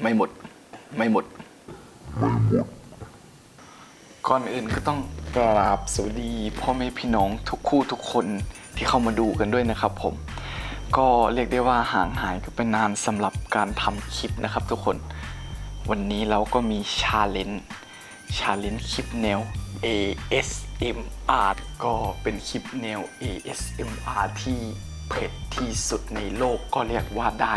ไม่หมด ไม่หมด ก่อนอื่นก็ต้องกราบสวัสดี พ่อแม่พี่น้องทุกคู่ทุกคนที่เข้ามาดูกันด้วยนะครับผม ก็เรียกได้ว่าห่างหายกันไปนานสำหรับการทำคลิปนะครับทุกคน วันนี้เราก็มีชาเลนจ์ชาเลนจ์คลิปแนว ASMR ก็เป็นคลิปแนว ASMR ที่เผ็ดที่สุดในโลกก็เรียกว่าได้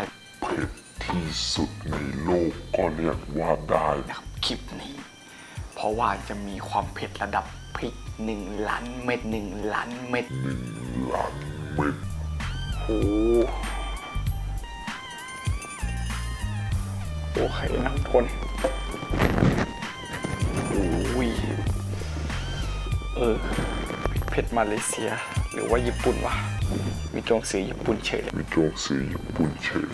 ที่สุดในโลกก็เรียกว่าได้นะครับคลิปนี้ เพราะว่าจะมีความเผ็ดระดับพริกหนึ่งล้านเม็ดหนึ่งล้านเม็ดล้านเม็ดโอ้โอเคนะทุกคนโอ้ยเออเผ็ดมาเลเซียหรือว่าญี่ปุ่นวะมีตรงสื่อญี่ปุ่นเฉยเลยมีโจงสีญี่ปุ่นเฉย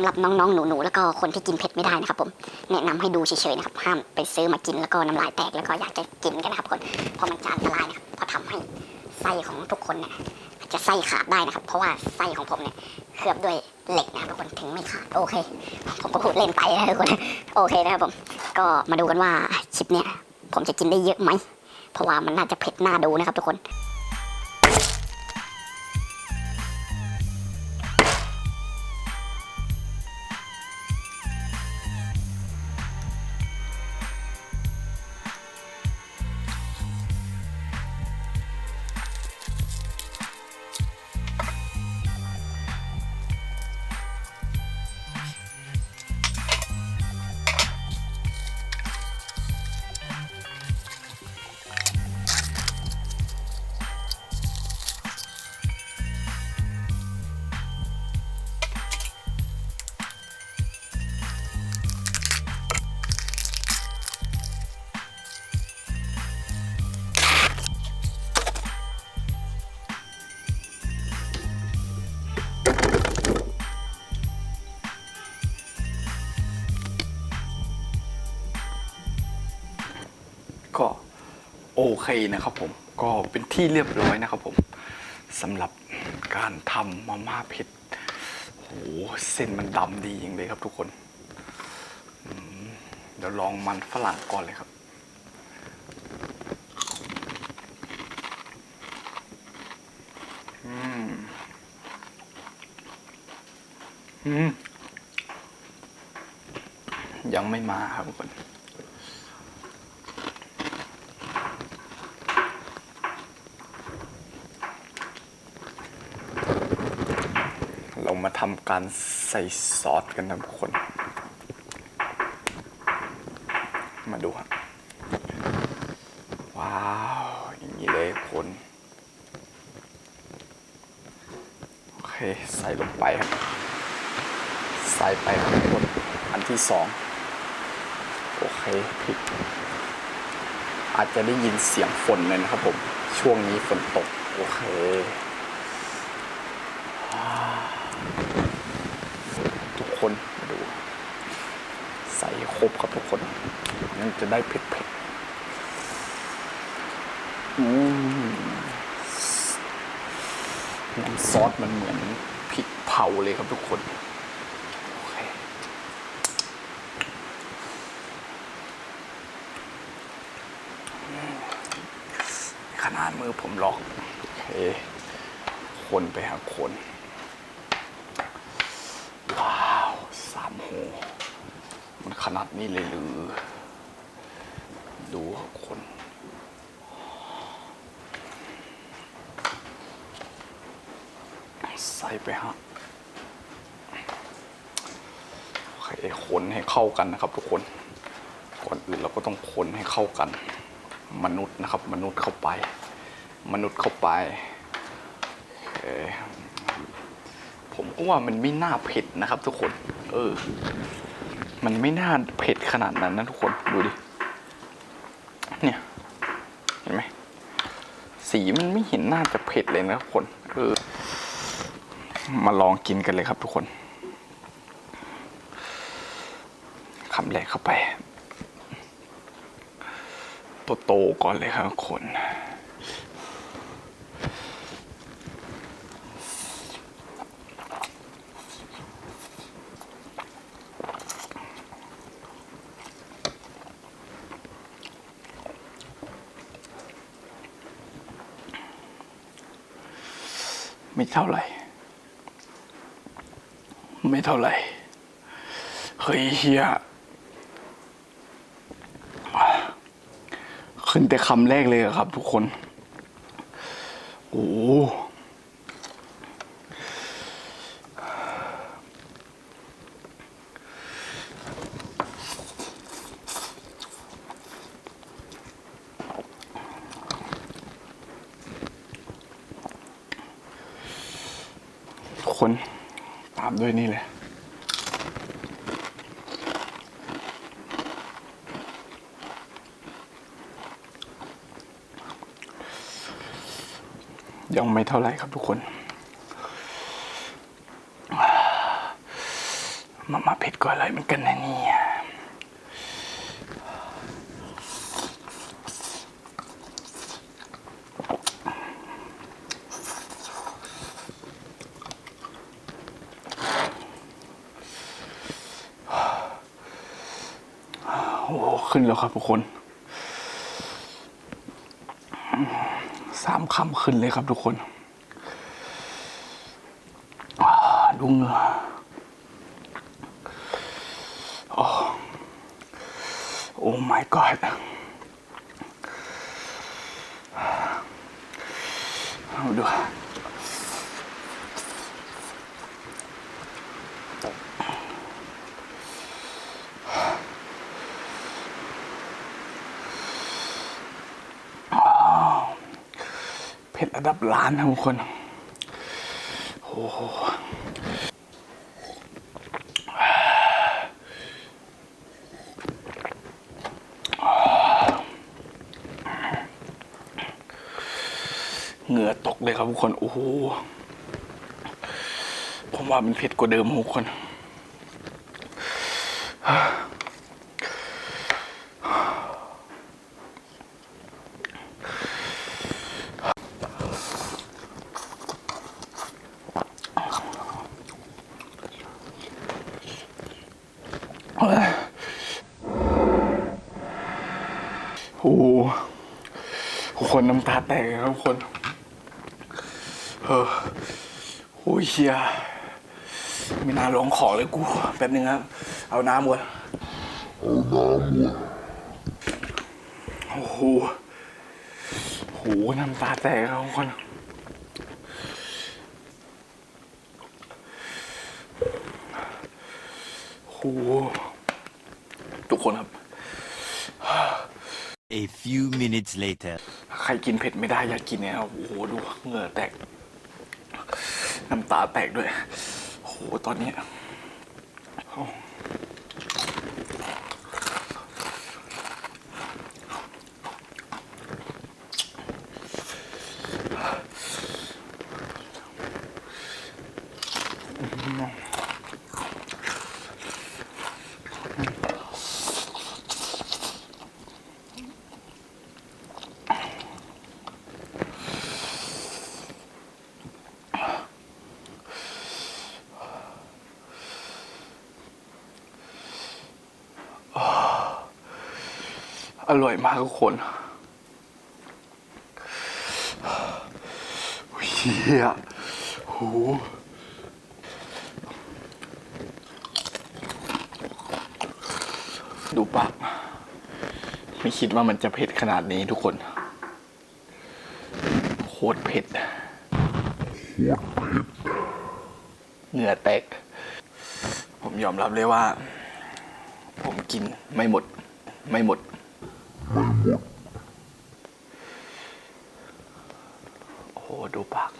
สำหรับน้องๆหนูๆแล้วก็คนที่กินเผ็ดไม่ได้นะครับผมแนะนำให้ดูเฉยๆนะครับห้ามไปซื้อมากินแล้วก็น้ำลายแตกแล้วก็อยากจะกินกันนะครับคนเพราะมันจะอันตรายนะครับเพราะทำให้ไส้ของทุกคนเนี่ยจะไส้ขาดได้นะครับ เพราะว่าไส้ของผมเนี่ยเคลือบด้วยเหล็กนะครับทุกคนถึงไม่ขาดโอเค ผมก็พูดเล่นไปนะทุกคนโอเคนะครับผม ก็มาดูกันว่าคลิปเนี่ยผมจะกินได้เยอะไหมเพราะว่ามันน่าจะเผ็ดน่าดูนะครับทุกคน ก็โอเคนะครับผมก็เป็นที่เรียบร้อยนะครับผมสำหรับการทำมาม่าเผ็ดโหเส้นมันดำดีจริงเลยครับทุกคนเดี๋ยวลองมันฝรั่งก่อนเลยครับอืมอืมยังไม่มาครับทุกคน เรามา ทำการใส่ซอสกันนะทุกคน มาดูครับว้าว อย่างนี้เลยคนโอเคใส่ลงไปครับ ใส่ไปครับทุกคนอันที่สองโอเคพริกอาจจะได้ยินเสียงฝนเลยนะครับผม ช่วงนี้ฝนตก โอเค ทุกคนมาดู ใส่ ครบครับทุกคนนั่นจะได้เผ็ดเผ็ดๆอืมน้ำซอสมันเหมือนพริกเผาเลยครับทุกคนโอเคขนาดมือผมหลอกโอเคคนไปหาคน ว้าว สามโหมัน ขนาดนี้เลยหรือ ดูคน ใส่ไปฮะโอเคนให้เข้ากันนะครับทุกคน ก่อนอื่นเราก็ต้องคนให้เข้ากัน มนุษย์นะครับ มนุษย์เข้าไป มนุษย์เข้าไปโอเคผมก็ว่ามันไม่น่าเผ็ดนะครับทุกคน เออ มันไม่น่าเผ็ดขนาดนั้นนะทุกคน ดูดิ เนี่ย เห็นไหม สีมันไม่เห็นน่าจะเผ็ดเลยนะทุกคน เออ มาลองกินกันเลยครับทุกคนคำแรกเข้าไป โตๆก่อนเลยครับทุกคน ไม่เท่าไหร่ ไม่เท่าไหร่ เฮ้ยเฮียขึ้นแต่คำแรกเลยครับทุกคน โอ้โหทุกคนตาม ด้วยนี่เลยยังไม่เท่าไหร่ครับทุกคน มามาเผ็ดกว่อยเหมือนกันนะเนี่ย ขึ้นแล้วครับทุกคนสามคำขึ้นเลยครับทุกคนดูเงือโอ้โอ้ my god เอาดู เผ็ดระดับล้านนะทุกคนโอ้โหเหงื่อตกเลยครับทุกคน โอ้โห ผมว่ามันเผ็ดกว่าเดิมทุกคน ทุกคนน้ำตาแตกเลยครับทุกคนเออโอ้ยเชียไม่น่าร้องขอเลยกูแป๊บนึงครับ เอาน้ำก่อนเอาน้ำก่อนโอ้โหโหน้ำตาแตกครับทุกคนโอ้โหทุกคนครับ A few minutes later. ใครกินเผ็ดไม่ได้อย่ากกินเนี่ยโอ้โหดูเหงื่อแตก น้ำตาแตกด้วย โอ้โห ตอนนี้โอ้ อร่อยมากทุกคนเฮียโหดูปากไม่คิดว่ามันจะเผ็ดขนาดนี้ทุกคน โคตรเผ็ดเหงื่อแตก ผมยอมรับเลยว่า ผมกินไม่หมด ไม่หมด โอ้โหดูปาก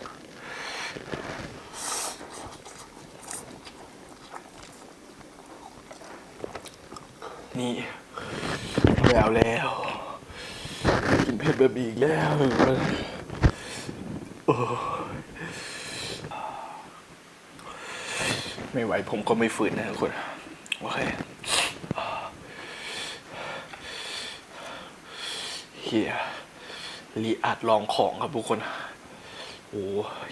นี่ไม่เอาแล้วกินเผ็ดแบบอีกแล้วโอ้ไม่ไหวผมก็ไม่ฝืนนะทุกคน โอเค ฮียรีอาจลองของครับทุกคน โอ้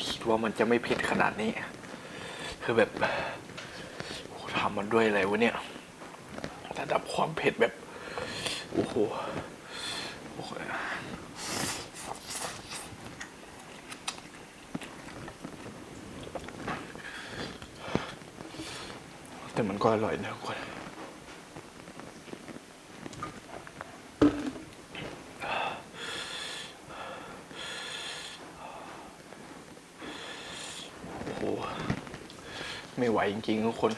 คิดว่ามันจะไม่เผ็ดขนาดนี้ คือแบบทำมันด้วยอะไรวะเนี่ยระดับความเผ็ดแบบ โอ้โหแต่มันก็อร่อยนะทุกคน ไม่ไหวจริงๆทุกคน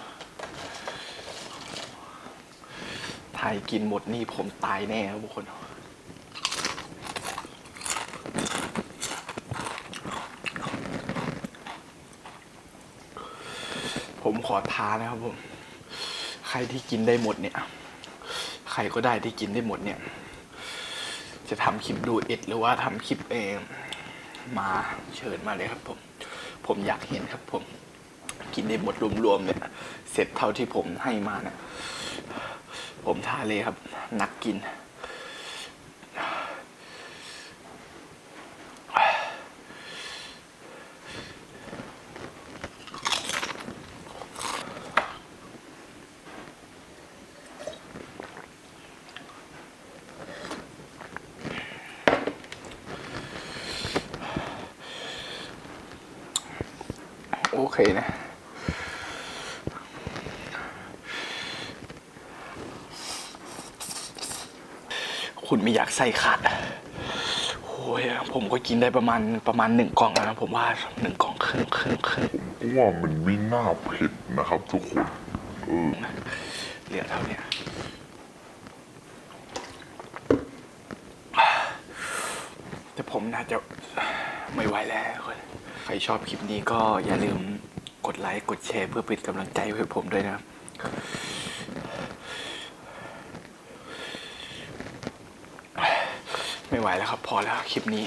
ถ้าให้กินหมดนี่ผมตายแน่ครับทุกคน ผมขอท้านะครับผม ใครที่กินได้หมดเนี่ย ใครก็ได้ที่กินได้หมดเนี่ย จะทำคลิปดูเอ็ดหรือว่าทำคลิปเองมาเชิญมาเลยครับผม ผมอยากเห็นครับผม กินได้หมดรวมๆเนี่ยเสร็จเท่าที่ผมให้มาเนี่ยผมทาเลยครับ นักกิน โอเคนะ คุณไม่อยากใส่ขาดโอ้ยผมก็กินได้ประมาณประมาณหนึ่งกล่องแล้วนะผมว่าหนึ่งกล่องครึ่งครึ่งครึ่งเพราะว่ามันไม่น่าเผ็ดนะครับทุกคนเออเหลือเท่าเนี้ยแต่ผมน่าจะไม่ไหวแล้วคนใครชอบคลิปนี้ก็อย่าลืมกดไลค์กดแชร์เพื่อเป็นกำลังใจให้ผมด้วยนะครับ ไม่ไหวแล้วครับพอแล้วคลิปนี้